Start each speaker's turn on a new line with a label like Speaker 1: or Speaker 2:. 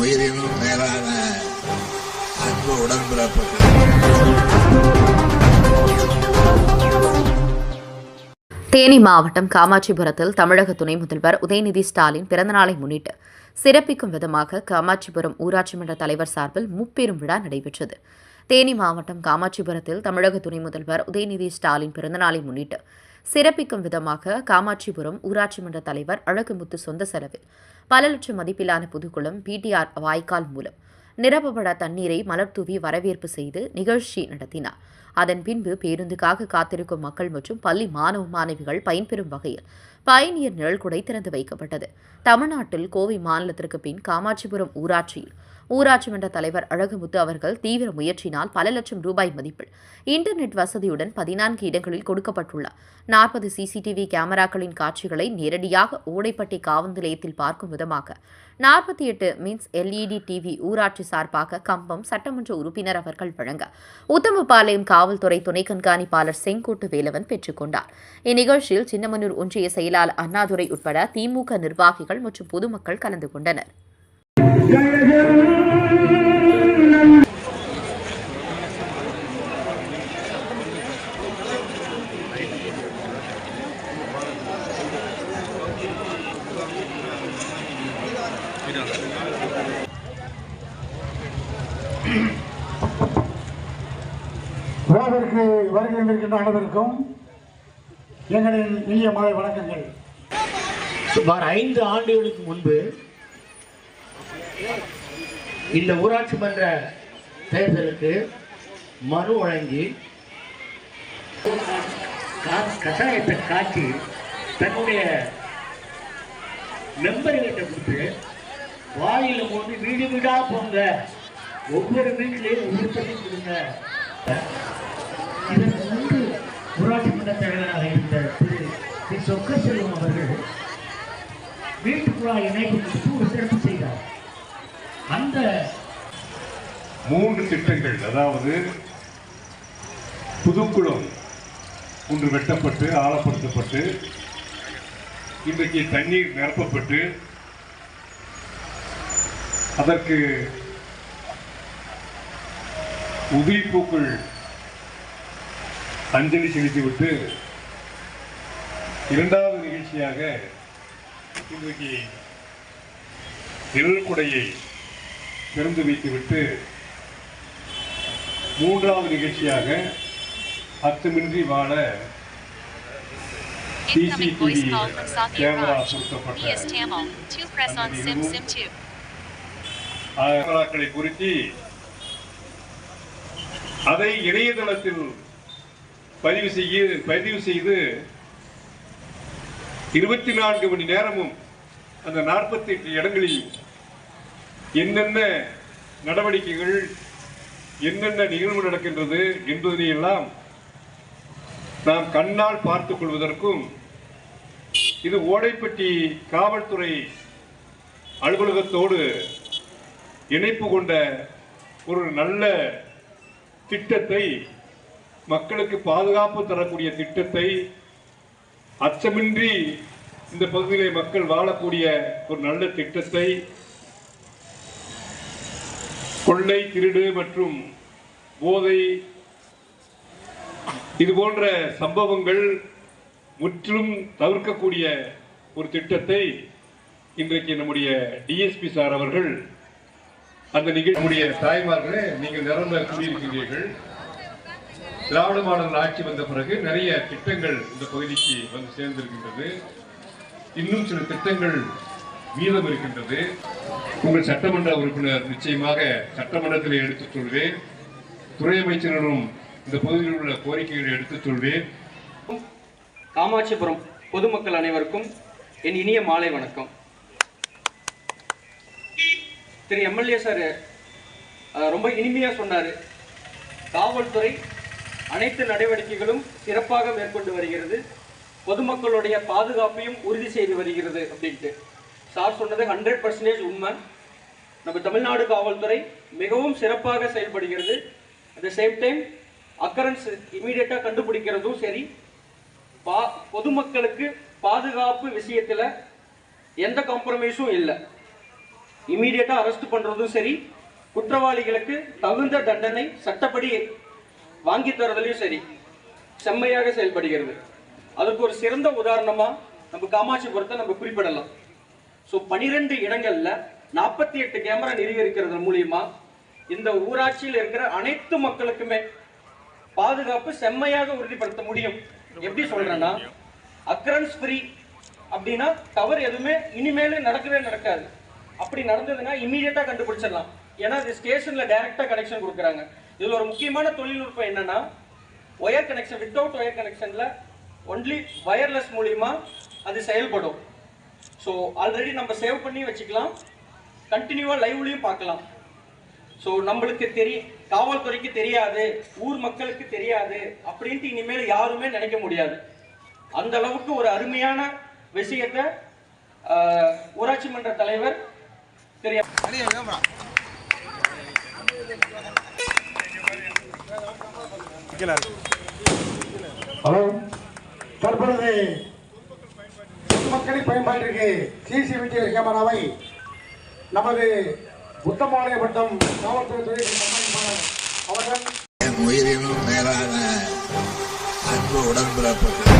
Speaker 1: உயிரினும் மேலான அன்பு உடன்பிறப்பு
Speaker 2: தேனி மாவட்டம் காமாட்சிபுரத்தில் தமிழக துணை முதல்வர் உதயநிதி ஸ்டாலின் பிறந்தநாளை முன்னிட்டு சிறப்பிக்கும் விதமாக காமாட்சிபுரம் ஊராட்சி மன்ற தலைவர் சார்பில் முப்பெரும் விழா நடைபெற்றது. தேனி மாவட்டம் காமாட்சிபுரத்தில் தமிழக துணை முதல்வர் உதயநிதி ஸ்டாலின் பிறந்தநாளை முன்னிட்டு சிறப்பிக்கும் விதமாக காமாட்சிபுரம் ஊராட்சி மன்ற தலைவர் அழகுமுத்து சொந்த செலவில் பல லட்சம் மதிப்பிலான புதுக்குளம் பிடிஆர் வாய்க்கால் மூலம் நிரப்பப்பட தண்ணீரை மலர் தூவி வரவேற்பு செய்து நிகழ்ச்சி நடத்தினார். அதன் பின்பு பேருந்துக்காக காத்திருக்கும் மக்கள் மற்றும் பள்ளி மாணவ மாணவிகள் பயன்பெறும் வகையில் பயணியர் நிழல்குடை திறந்து வைக்கப்பட்டது. தமிழ்நாட்டில் கோவை மாநிலத்திற்கு பின் காமாட்சிபுரம் ஊராட்சியில் ஊராட்சி மன்ற தலைவர் அழகுமுத்து அவர்கள் தீவிர முயற்சியினால் பல லட்சம் ரூபாய் மதிப்பில் இன்டர்நெட் வசதியுடன் பதினான்கு இடங்களில் கொடுக்கப்பட்டுள்ள நாற்பது சிசிடிவி கேமராக்களின் காட்சிகளை நேரடியாக ஓடைப்பட்டி காவல் நிலையத்தில் பார்க்கும் விதமாக நாற்பத்தி எட்டு மீன்ஸ் எல்இடி டிவி ஊராட்சி சார்பாக கம்பம் சட்டமன்ற உறுப்பினர் அவர்கள் வழங்க உத்தமபாளையம் காவல் காவல்துறை துணை கண்காணிப்பாளர் செங்கோட்டு வேலவன் பெற்றுக்கொண்டார் இந்நிகழ்ச்சியில் சின்னமனூர் ஒன்றிய செயலாளர் அண்ணாதுரை உட்பட திமுக நிர்வாகிகள் மற்றும் பொதுமக்கள் கலந்து கொண்டனர்.
Speaker 3: வருகை இருக்கின்ற அனைவருக்கும் எங்களின் இனிய மாலை வணக்கங்கள்.
Speaker 4: சுமார் ஐந்து ஆண்டுகளுக்கு முன்பு இந்த ஊராட்சி மன்ற தேர்தலுக்கு மனு வழங்கி கா- கட்டாயத்தை காட்டி தன்னுடைய மெம்பர்கிட்ட கொடுத்து வாயில போட்டு வீடு வீடா போங்க. ஒவ்வொரு வீட்டிலையும் ஒவ்வொரு கொடுங்க. இதற்கு முன்பு ஊராட்சி மன்ற தலைவராக இருந்த திரு பி சொக்க செல்வம் அவர்கள் வீட்டுக்குழாய் இணைப்பு குறித்து ஒரு சிறப்பு செய்தார். அந்த
Speaker 5: மூன்று திட்டங்கள் அதாவது புதுக்குளம் ஒன்று வெட்டப்பட்டு ஆழப்படுத்தப்பட்டு இன்றைக்கு தண்ணீர் நிரப்பப்பட்டு அதற்கு உதிரிப்பூக்கள் அஞ்சலி செலுத்திவிட்டு இரண்டாவது நிகழ்ச்சியாக இன்றைக்கு நிழல் குடையை திறந்து வைத்துவிட்டு மூன்றாவது நிகழ்ச்சியாக அத்துமின்றி வாழ
Speaker 6: Incoming voice
Speaker 5: CCTV
Speaker 6: call from Sathya
Speaker 5: camera
Speaker 6: Raj.
Speaker 5: பொருத்தப்பட்ட
Speaker 6: PS Tamil. 2 press on Sim Sim 2.
Speaker 5: கேமராக்களை குறித்து அதை இணையதளத்தில் பதிவு செய்ய பதிவு செய்து இருபத்தி நான்கு மணி நேரமும் அந்த நாற்பத்தி எட்டு இடங்களில் என்னென்ன நடவடிக்கைகள் என்னென்ன நிகழ்வு நடக்கின்றது என்பதையெல்லாம் நாம் கண்ணால் பார்த்துக் கொள்வதற்கும் இது ஓடைப்பட்டி காவல்துறை அலுவலகத்தோடு இணைப்பு கொண்ட ஒரு நல்ல திட்டத்தை மக்களுக்கு பாதுகாப்பு தரக்கூடிய திட்டத்தை அச்சமின்றி இந்த பகுதியிலே மக்கள் வாழக்கூடிய ஒரு நல்ல திட்டத்தை கொள்ளை திருடு மற்றும் போதை இது போன்ற சம்பவங்கள் முற்றிலும் தவிர்க்கக்கூடிய ஒரு திட்டத்தை இன்றைக்கு நம்முடைய டிஎஸ்பி சார் அவர்கள் அந்த நிகழ்ச்சியுடைய தாய்மார்களே நீங்கள் நிரம்ப கூடியிருக்கிறீர்கள் திராவிட மாடல் ஆட்சி வந்த பிறகு நிறைய திட்டங்கள் இந்த பகுதிக்கு வந்து சேர்ந்திருக்கின்றது. இன்னும் சில திட்டங்கள் மீதம் இருக்கின்றது. உங்கள் சட்டமன்ற உறுப்பினர் நிச்சயமாக சட்டமன்றத்தில் எடுத்துச் சொல்வேன். துறை அமைச்சரிடம் இந்த பகுதியில் உள்ள கோரிக்கைகளை எடுத்துச் சொல்வேன்.
Speaker 7: காமாட்சிபுரம் பொதுமக்கள் அனைவருக்கும் என் இனிய மாலை வணக்கம். திரு எம்எல்ஏ சார் ரொம்ப இனிமையாக சொன்னார். காவல்துறை அனைத்து நடவடிக்கைகளும் சிறப்பாக மேற்கொண்டு வருகிறது. பொதுமக்களுடைய பாதுகாப்பையும் உறுதி செய்து வருகிறது அப்படின்ட்டு. சார் சொன்னது ஹண்ட்ரட் பர்சன்டேஜ் உண்மை. நம்ம தமிழ்நாடு காவல்துறை மிகவும் சிறப்பாக செயல்படுகிறது. At the same time occurrence இமீடியட்டாக கண்டுபிடிக்கிறதும் சரி. பா பொதுமக்களுக்கு பாதுகாப்பு விஷயத்தில் எந்த காம்ப்ரமைஸும் இல்லை. இமீடியட்டாக அரெஸ்ட் பண்ணுறதும் சரி. குற்றவாளிகளுக்கு தகுந்த தண்டனை சட்டப்படி வாங்கி தரதுலையும் சரி செம்மையாக செயல்படுகிறது. அதற்கு ஒரு சிறந்த உதாரணமா நம்ம காமாட்சிபுரத்தை நம்ம குறிப்பிடலாம். ஸோ பனிரெண்டு இடங்கள்ல நாற்பத்தி எட்டு கேமரா நிறுவிருக்கிறது மூலியமா இந்த ஊராட்சியில் இருக்கிற அனைத்து மக்களுக்குமே பாதுகாப்பு செம்மையாக உறுதிப்படுத்த முடியும். எப்படி சொல்றேன்னா அக்ரன்ஸ் ஃப்ரீ அப்படின்னா தவறு எதுவுமே இனிமேல நடக்கவே நடக்காது. அப்படி நடந்ததுன்னா இமீடியட்டா கண்டுபிடிச்சிடலாம். ஏன்னா இது ஸ்டேஷன்ல டைரக்டா கனெக்ஷன் கொடுக்குறாங்க. இதில் ஒரு முக்கியமான தொழில்நுட்பம் என்னன்னா ஒயர் கனெக்ஷன் வித்தவுட் ஒயர் கனெக்ஷனில் ஒன்லி ஒயர்லெஸ் மூலியமா அது செயல்படும். ஸோ ஆல்ரெடி நம்ம சேவ் பண்ணி வச்சுக்கலாம். கண்டினியூவாக லைவ்லையும் பார்க்கலாம். ஸோ நம்மளுக்கு தெரிய காவல்துறைக்கு தெரியாது ஊர் மக்களுக்கு தெரியாது அப்படின்ட்டு இனிமேல் யாருமே நினைக்க முடியாது. அந்த அளவுக்கு ஒரு அருமையான விஷயத்தை ஊராட்சி மன்ற தலைவர் தெரியாது
Speaker 3: ஹலோ தற்பொழுது பொதுமக்களின் பயன்பாட்டிற்கு சிசிடிவி கேமராவை நமது உத்தமாலய வட்டம் காவல்துறை அவர்கள்
Speaker 1: உயிரினும் மேலான அன்பு உடன்பிறப்புகள்.